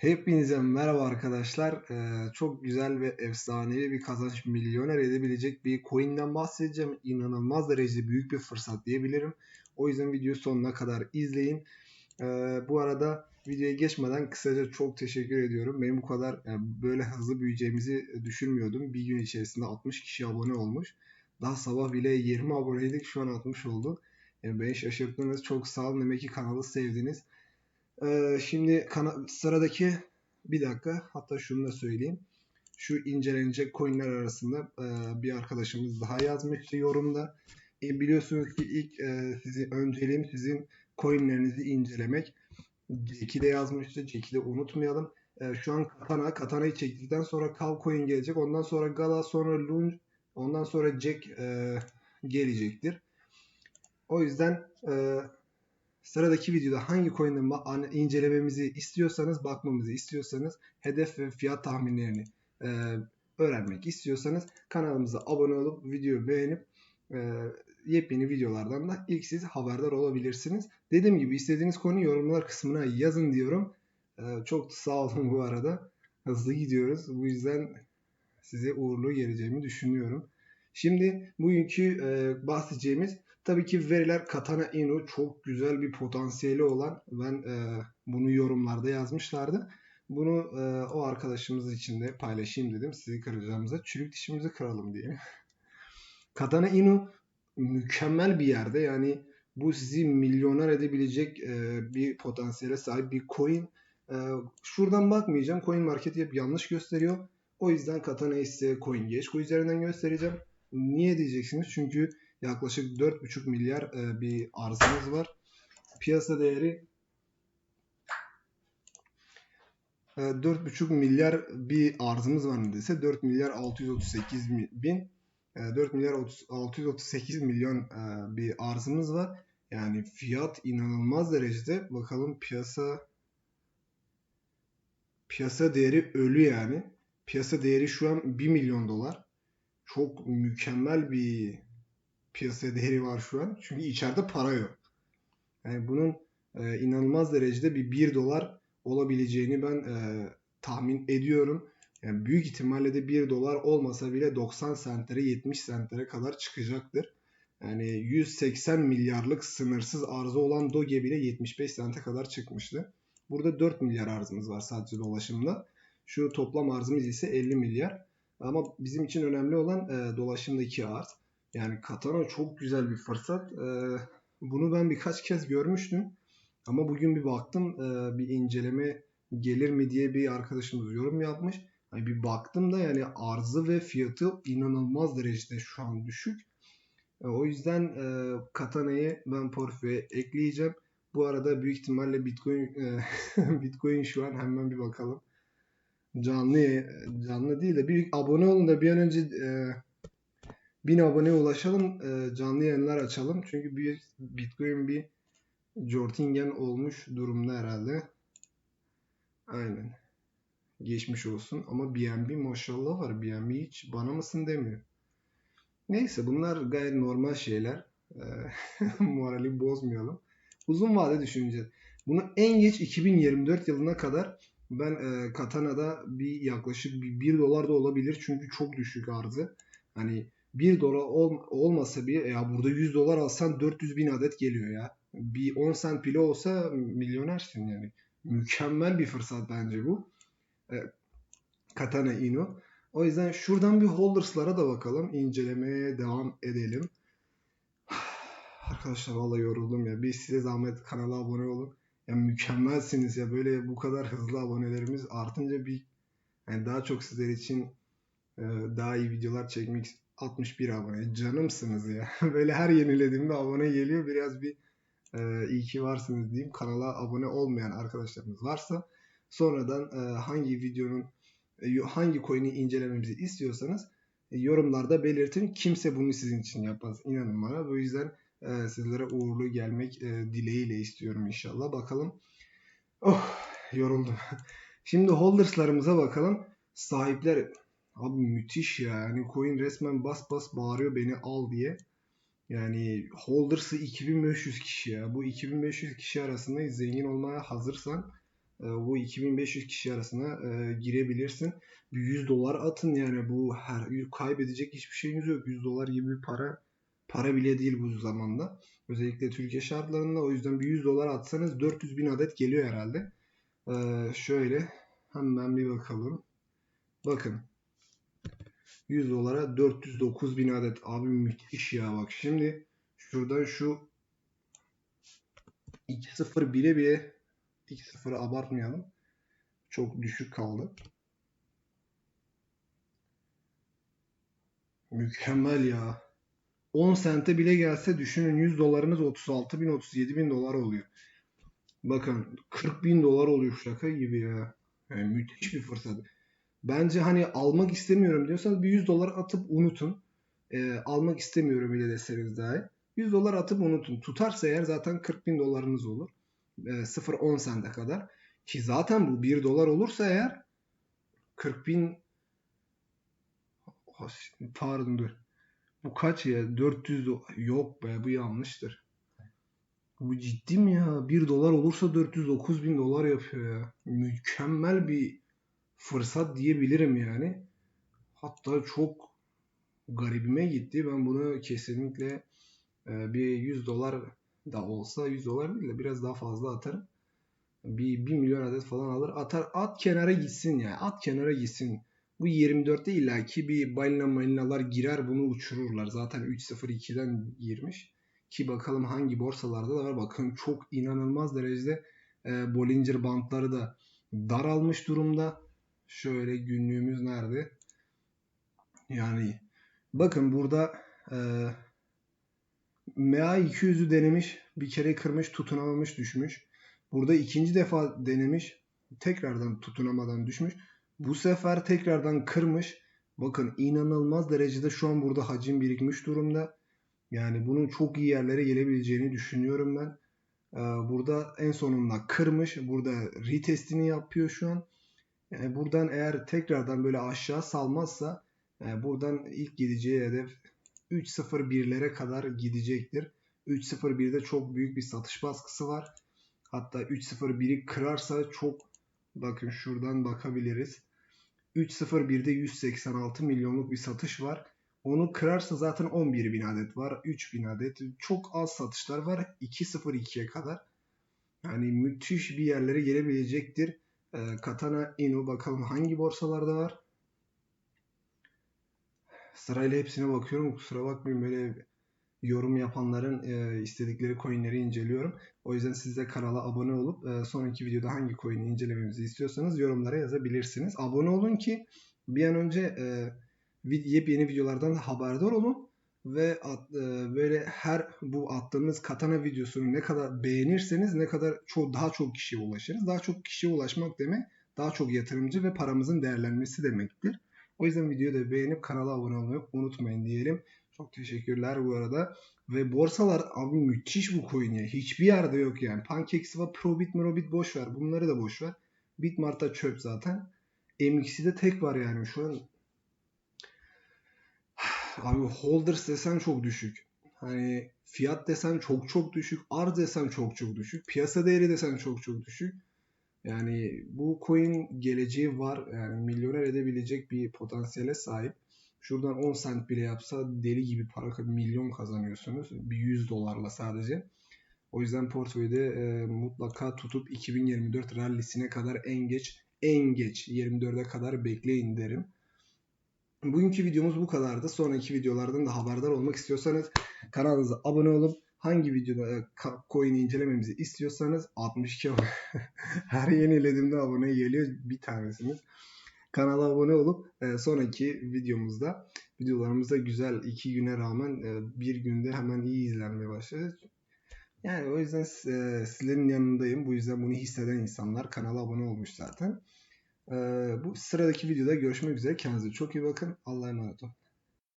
Hepinize merhaba arkadaşlar. Ee, çok güzel ve efsanevi bir kazanç milyoner edebilecek bir coin'den bahsedeceğim. İnanılmaz derecede büyük bir fırsat diyebilirim. O yüzden videoyu sonuna kadar izleyin. Ee, bu arada videoya geçmeden kısaca çok teşekkür ediyorum. Benim bu kadar yani böyle hızlı büyüyeceğimizi düşünmüyordum. Bir gün içerisinde 60 kişi abone olmuş. Daha sabah bile 20 aboneydik şu an 60 oldu. Yani beni şaşırttınız. Çok sağ olun. Demek ki kanalı sevdiniz. Ee, şimdi sıradaki bir dakika hatta şunu da söyleyeyim. Şu incelenecek coinler arasında e, bir arkadaşımız daha yazmıştı yorumda. E, biliyorsunuz ki ilk e, sizi önceliğim sizin coinlerinizi incelemek. Jack'i yazmıştı. Jack'i unutmayalım. E, şu an Katana. Katana'yı çektikten sonra Cal coin gelecek. Ondan sonra Gala, sonra Lunge, ondan sonra Jack e, gelecektir. O yüzden e, Sıradaki videoda hangi coin'den incelememizi istiyorsanız, bakmamızı istiyorsanız, hedef ve fiyat tahminlerini e, öğrenmek istiyorsanız kanalımıza abone olup videoyu beğenip e, yepyeni videolardan da ilk siz haberdar olabilirsiniz. Dediğim gibi istediğiniz konu yorumlar kısmına yazın diyorum. E, çok sağ olun bu arada. Hızlı gidiyoruz. Bu yüzden size uğurlu geleceğimi düşünüyorum. Şimdi bugünkü e, bahsedeceğimiz Tabii ki veriler Katana Inu çok güzel bir potansiyeli olan ben e, bunu yorumlarda yazmışlardı. Bunu e, o arkadaşımız için de paylaşayım dedim. Sizi kıracağımıza çürük dişimizi kıralım diye. Katana Inu mükemmel bir yerde yani bu sizi milyoner edebilecek e, bir potansiyele sahip bir coin. E, şuradan bakmayacağım. Coin market hep yanlış gösteriyor. O yüzden Katana ise coin geç üzerinden göstereceğim. Niye diyeceksiniz? Çünkü yaklaşık 4,5 milyar e, bir arzımız var. Piyasa değeri e, 4,5 milyar bir arzımız var neredeyse. 4 milyar 638 bin 4 e, milyar 638 milyon e, bir arzımız var. Yani fiyat inanılmaz derecede. Bakalım piyasa piyasa değeri ölü yani. Piyasa değeri şu an 1 milyon dolar. Çok mükemmel bir piyasa değeri var şu an. Çünkü içeride para yok. Yani bunun e, inanılmaz derecede bir 1 dolar olabileceğini ben e, tahmin ediyorum. Yani büyük ihtimalle de 1 dolar olmasa bile 90 sentlere 70 sentlere kadar çıkacaktır. Yani 180 milyarlık sınırsız arzı olan Doge bile 75 sente kadar çıkmıştı. Burada 4 milyar arzımız var sadece dolaşımda. Şu toplam arzımız ise 50 milyar. Ama bizim için önemli olan e, dolaşımdaki arz. Yani Katana çok güzel bir fırsat. Ee, bunu ben birkaç kez görmüştüm. Ama bugün bir baktım e, bir inceleme gelir mi diye bir arkadaşımız yorum yapmış. Hani bir baktım da yani arzı ve fiyatı inanılmaz derecede şu an düşük. E, o yüzden e, Katana'yı ben portföye ekleyeceğim. Bu arada büyük ihtimalle Bitcoin Bitcoin şu an hemen bir bakalım. Canlı canlı değil de bir abone olun da bir an önce 1000 aboneye ulaşalım. E, canlı yayınlar açalım. Çünkü bir Bitcoin bir Jortingen olmuş durumda herhalde. Aynen. Geçmiş olsun. Ama BNB maşallah var. BNB hiç bana mısın demiyor. Neyse bunlar gayet normal şeyler. E, morali bozmayalım. Uzun vade düşüneceğiz. Bunu en geç 2024 yılına kadar ben e, Katana'da bir yaklaşık bir 1 dolar da olabilir. Çünkü çok düşük arzı. Hani 1 dolar ol, olmasa bir ya burada 100 dolar alsan 400 bin adet geliyor ya. Bir 10 cent bile olsa milyonersin yani. Mükemmel bir fırsat bence bu. E, Katana Inu. O yüzden şuradan bir holders'lara da bakalım. İncelemeye devam edelim. Arkadaşlar vallahi yoruldum ya. Bir size zahmet kanala abone olun. Ya mükemmelsiniz ya. Böyle bu kadar hızlı abonelerimiz artınca bir yani daha çok sizler için e, daha iyi videolar çekmek 61 abone. Canımsınız ya. Böyle her yenilediğimde abone geliyor. Biraz bir e, iyi ki varsınız diyeyim. Kanala abone olmayan arkadaşlarımız varsa sonradan e, hangi videonun e, hangi coin'i incelememizi istiyorsanız e, yorumlarda belirtin. Kimse bunu sizin için yapmaz. İnanın bana. Bu yüzden e, sizlere uğurlu gelmek e, dileğiyle istiyorum inşallah. Bakalım. Oh yoruldum. Şimdi holders'larımıza bakalım. Sahipler Abi müthiş ya. Yani coin resmen bas bas bağırıyor beni al diye. Yani holder'sı 2500 kişi ya. Bu 2500 kişi arasında zengin olmaya hazırsan e, bu 2500 kişi arasına e, girebilirsin. Bir 100 dolar atın yani bu her kaybedecek hiçbir şeyiniz yok. 100 dolar gibi bir para para bile değil bu zamanda. Özellikle Türkiye şartlarında o yüzden bir 100 dolar atsanız 400 bin adet geliyor herhalde. Ee, şöyle hemen bir bakalım. Bakın 100 dolara 409 bin adet. Abi müthiş ya bak. Şimdi şuradan şu 2-0-1'e bile 2-0'ı abartmayalım. Çok düşük kaldı. Mükemmel ya. 10 sente bile gelse düşünün 100 dolarınız 36 bin 37 bin dolar oluyor. Bakın 40 bin dolar oluyor şaka gibi ya. Yani müthiş bir fırsat. Bence hani almak istemiyorum diyorsanız bir 100 dolar atıp unutun. E, almak istemiyorum bile deseniz dahi. 100 dolar atıp unutun. Tutarsa eğer zaten 40 bin dolarınız olur. E, 0-10 sente kadar. Ki zaten bu 1 dolar olursa eğer 40 bin pardon dur. Bu kaç ya? 400 do- yok be bu yanlıştır. Bu ciddi mi ya? 1 dolar olursa 409 bin dolar yapıyor ya. Mükemmel bir fırsat diyebilirim yani. Hatta çok garibime gitti. Ben bunu kesinlikle e, bir 100 dolar da olsa 100 dolar değil de biraz daha fazla atarım. Bir 1 milyon adet falan alır. Atar at kenara gitsin ya. At kenara gitsin. Bu 24'te illaki bir balina malinalar girer bunu uçururlar. Zaten 3.02'den girmiş. Ki bakalım hangi borsalarda da var. Bakın çok inanılmaz derecede e, Bollinger bantları da daralmış durumda. Şöyle günlüğümüz nerede? Yani bakın burada e, MA 200'ü denemiş. Bir kere kırmış tutunamamış düşmüş. Burada ikinci defa denemiş. Tekrardan tutunamadan düşmüş. Bu sefer tekrardan kırmış. Bakın inanılmaz derecede şu an burada hacim birikmiş durumda. Yani bunun çok iyi yerlere gelebileceğini düşünüyorum ben. Ee, burada en sonunda kırmış. Burada retestini yapıyor şu an. Yani buradan eğer tekrardan böyle aşağı salmazsa yani buradan ilk gideceği hedef 3.01'lere kadar gidecektir. 3.01'de çok büyük bir satış baskısı var. Hatta 3.01'i kırarsa çok bakın şuradan bakabiliriz. 3.01'de 186 milyonluk bir satış var. Onu kırarsa zaten 11 bin adet var. 3 bin adet. Çok az satışlar var. 2.02'ye kadar. Yani müthiş bir yerlere gelebilecektir. Ee, Katana Inu bakalım hangi borsalarda var. Sırayla hepsine bakıyorum. Kusura bakmayın böyle yorum yapanların e, istedikleri coinleri inceliyorum. O yüzden siz de kanala abone olup e, sonraki videoda hangi coin'i incelememizi istiyorsanız yorumlara yazabilirsiniz. Abone olun ki bir an önce e, yepyeni videolardan haberdar olun ve e, böyle her bu attığımız katana videosunu ne kadar beğenirseniz ne kadar çok daha çok kişiye ulaşırız. Daha çok kişiye ulaşmak demek daha çok yatırımcı ve paramızın değerlenmesi demektir. O yüzden videoyu da beğenip kanala abone olmayı unutmayın diyelim. Çok teşekkürler bu arada. Ve borsalar abi müthiş bu coin ya. Hiçbir yerde yok yani. PancakeSwap, Probit, Merobit boş ver. Bunları da boş ver. Bitmart'ta çöp zaten. MXC'de tek var yani şu an. Abi holders desen çok düşük. Hani fiyat desen çok çok düşük. Arz desen çok çok düşük. Piyasa değeri desen çok çok düşük. Yani bu coin geleceği var. Yani milyoner edebilecek bir potansiyele sahip. Şuradan 10 cent bile yapsa deli gibi para milyon kazanıyorsunuz. Bir 100 dolarla sadece. O yüzden portföyde e, mutlaka tutup 2024 rallisine kadar en geç en geç 24'e kadar bekleyin derim. Bugünkü videomuz bu kadardı. Sonraki videolardan da haberdar olmak istiyorsanız kanalımıza abone olup hangi videoda e, coin incelememizi istiyorsanız 62 her yenilediğimde abone geliyor bir tanesiniz. Kanala abone olup e, sonraki videomuzda videolarımızda güzel iki güne rağmen e, bir günde hemen iyi izlenmeye başladı. Yani o yüzden sizlerin yanındayım. Bu yüzden bunu hisseden insanlar kanala abone olmuş zaten. E, bu sıradaki videoda görüşmek üzere. Kendinize çok iyi bakın. Allah'a emanet olun.